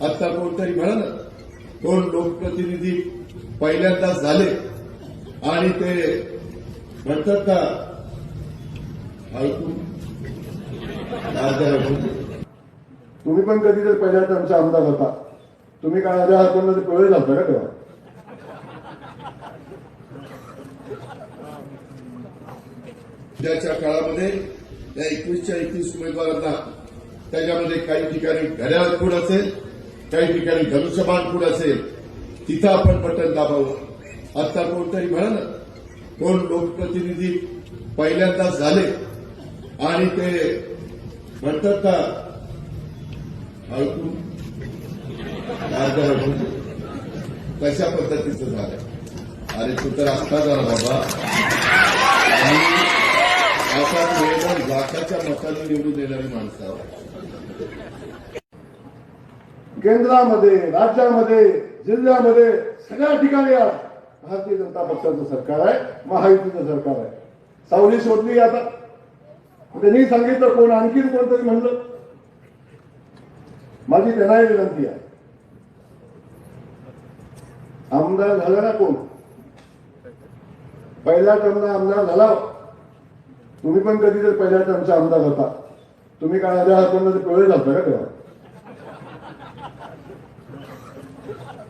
आता कोणतरी म्हणाल कोण लोकप्रतिनिधी पहिल्यांदा झाले आणि ते म्हणतात का ऐकून तुम्ही पण कधी जर पहिल्या टर्मचा आमदार होता. तुम्ही काय आल्या हातांना पिवळे झालता का तेव्हा? सध्याच्या काळामध्ये या एकवीसच्या एकवीस उमेदवारांना त्याच्यामध्ये काही ठिकाणी घड्याळ खूण असेल काही ठिकाणी धनुष्यबाण खूण असेल तिथं आपण बटन दाबावं. आता कोणतरी म्हणाल कोण लोकप्रतिनिधी पहिल्यांदा झाले आणि ते म्हणतात का ऐकून अर्ध्या कशा पद्धतीचं झालं? अरे तू तर असता झाला बाबा. आता निवेदन लाखाच्या मताने निवडून येणारी माणसं केंद्रामध्ये राज्यामध्ये जिल्ह्यामध्ये सगळ्या ठिकाणी आज भारतीय जनता पक्षाचं सरकार आहे महायुतीचं सरकार आहे. सावली शोधली आता. त्यांनी सांगितलं कोण आणखीन कोणतरी म्हणलं. माझी त्यांनाही विनंती आहे. आमदार झाला ना कोण? पहिल्या टर्मला आमदार झाला हो. तुम्ही पण कधी जर पहिल्या टर्मचा आमदार होता. तुम्ही काय आल्या हातांना पिवळे झालता का तेव्हा? Ha ha ha.